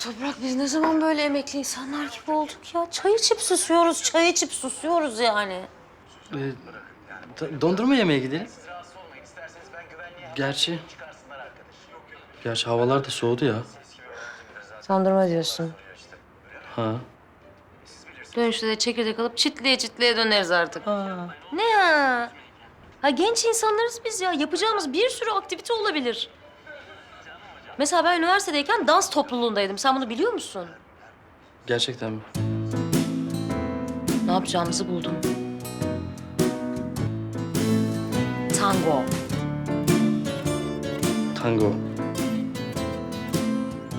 Toprak biz ne zaman böyle emekli insanlar gibi olduk ya? Çay içip susuyoruz, çay içip susuyoruz yani. Ee, da- dondurma yemeye gidelim. Gerçi... Gerçi havalar da soğudu ya. Dondurma diyorsun. Ha. Dönüşte de çekirdek alıp çitliye çitliye döneriz artık. Ne ya? Ha genç insanlarız biz ya. Yapacağımız bir sürü aktivite olabilir. Mesela ben üniversitedeyken dans topluluğundaydım. Sen bunu biliyor musun? Gerçekten mi? Ne yapacağımızı buldum. Tango. Tango.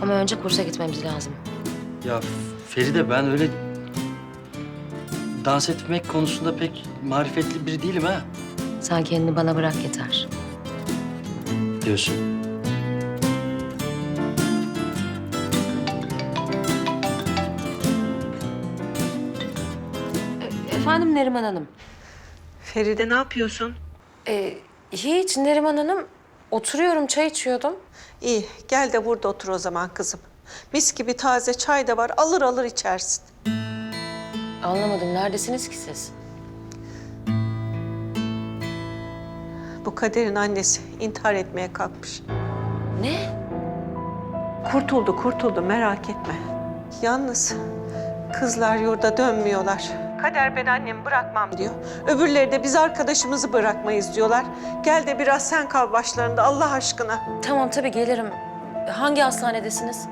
Ama önce kursa gitmemiz lazım. Ya Feride ben öyle dans etmek konusunda pek marifetli biri değilim ha. Sen kendini bana bırak yeter. Diyorsun. Efendim Neriman Hanım. Feride ne yapıyorsun? Ee, hiç Neriman Hanım. Oturuyorum, çay içiyordum. İyi, gel de burada otur o zaman kızım. Mis gibi taze çay da var, alır alır içersin. Anlamadım, neredesiniz ki siz? Bu Kader'in annesi intihar etmeye kalkmış. Ne? Kurtuldu, kurtuldu merak etme. Yalnız kızlar yurda dönmüyorlar. Kader ben annemi bırakmam diyor. Öbürleri de biz arkadaşımızı bırakmayız diyorlar. Gel de biraz sen kal başlarında Allah aşkına. Tamam tabii gelirim. Hangi hastanedesiniz?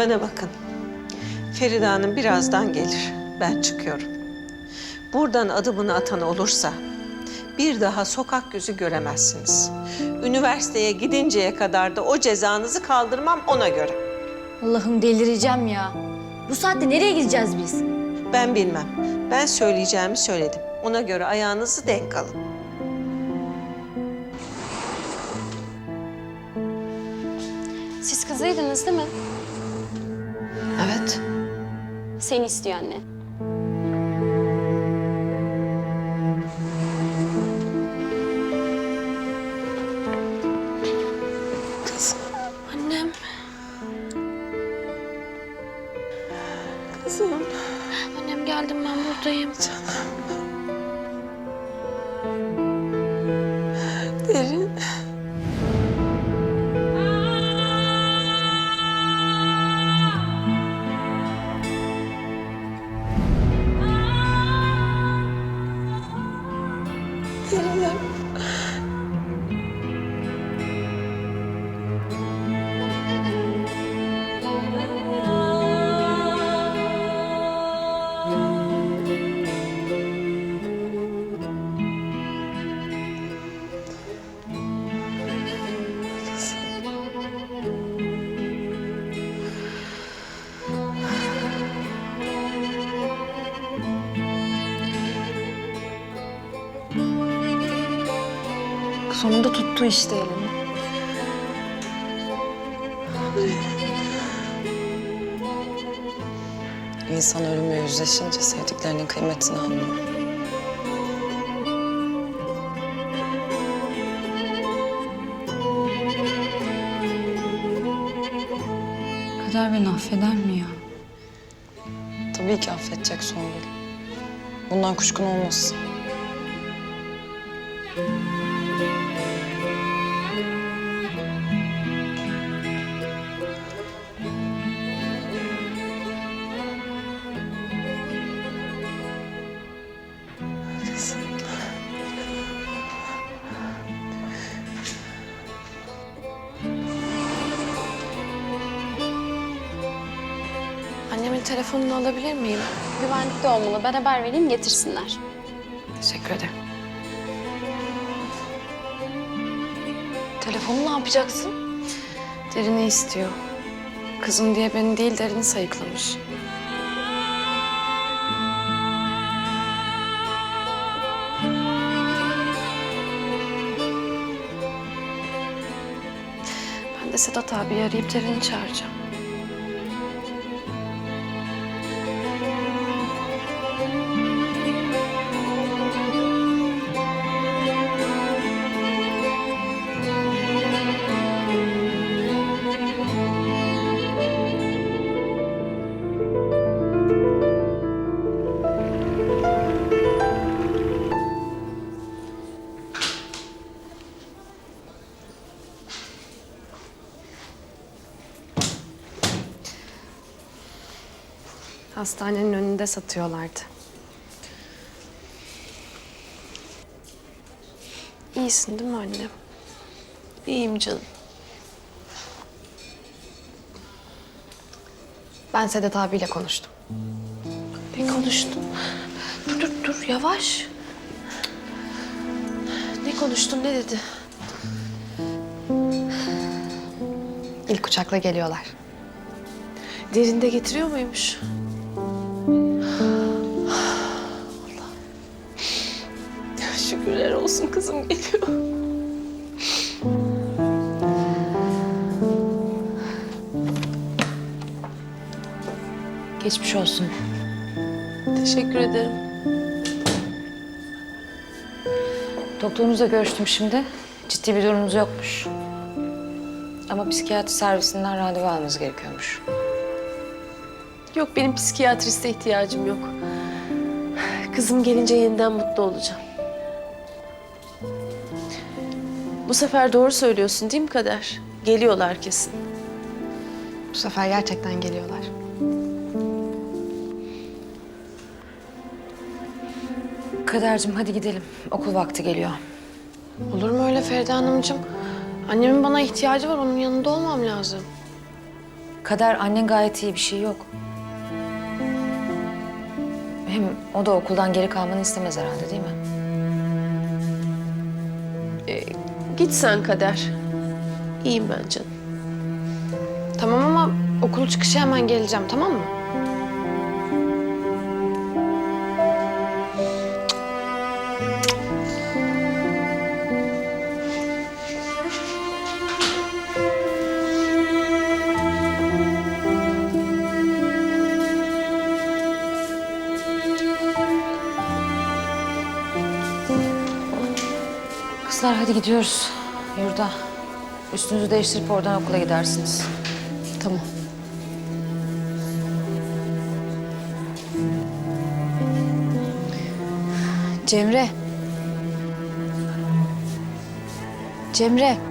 Bana bakın. Feride Hanım birazdan gelir. Ben çıkıyorum. Buradan adımını atan olursa bir daha sokak yüzü göremezsiniz. Üniversiteye gidinceye kadar da o cezanızı kaldırmam ona göre. Allah'ım delireceğim ya. Bu saatte nereye gideceğiz biz? Ben bilmem. Ben söyleyeceğimi söyledim. Ona göre ayağınızı denk alın. Siz kızıydınız değil mi? Evet. Seni istiyor anne. Sonunda tuttu işte elini. İnsan ölümle yüzleşince sevdiklerinin kıymetini anlıyor. Kader beni affeder mi ya? Tabii ki affedecek Songül. Bundan kuşkun olmasın. Annemin telefonunu alabilir miyim? Güvenlikte olmalı. Ben haber vereyim getirsinler. Teşekkür ederim. Telefonu ne yapacaksın? Derini istiyor. Kızım diye beni değil derini sayıklamış. Ben de Sedat abi arayıp derini çağıracağım. Hastanenin önünde satıyorlardı. İyisin değil mi annem? İyiyim canım. Ben Sedat abiyle konuştum. Ne konuştun? Dur dur dur yavaş. Ne konuştun ne dedi? İlk uçakla geliyorlar. Derinde getiriyor muymuş? Geliyor. Geçmiş olsun. Teşekkür ederim. Doktorunuzla görüştüm şimdi. Ciddi bir durumunuz yokmuş. Ama psikiyatri servisinden randevu almanız gerekiyormuş. Yok benim psikiyatriste ihtiyacım yok. Kızım gelince yeniden mutlu olacağım. Bu sefer doğru söylüyorsun değil mi Kader? Geliyorlar kesin. Bu sefer gerçekten geliyorlar. Kadercim hadi gidelim. Okul vakti geliyor. Olur mu öyle Feride Hanımcığım? Annemin bana ihtiyacı var. Onun yanında olmam lazım. Kader annen gayet iyi bir şey yok. Hem o da okuldan geri kalmanı istemez herhalde değil mi? Git sen Kader. İyiyim ben canım. Tamam ama okul çıkışı hemen geleceğim tamam mı? Kızlar hadi gidiyoruz yurda. Üstünüzü değiştirip oradan okula gidersiniz. Tamam. Cemre. Cemre.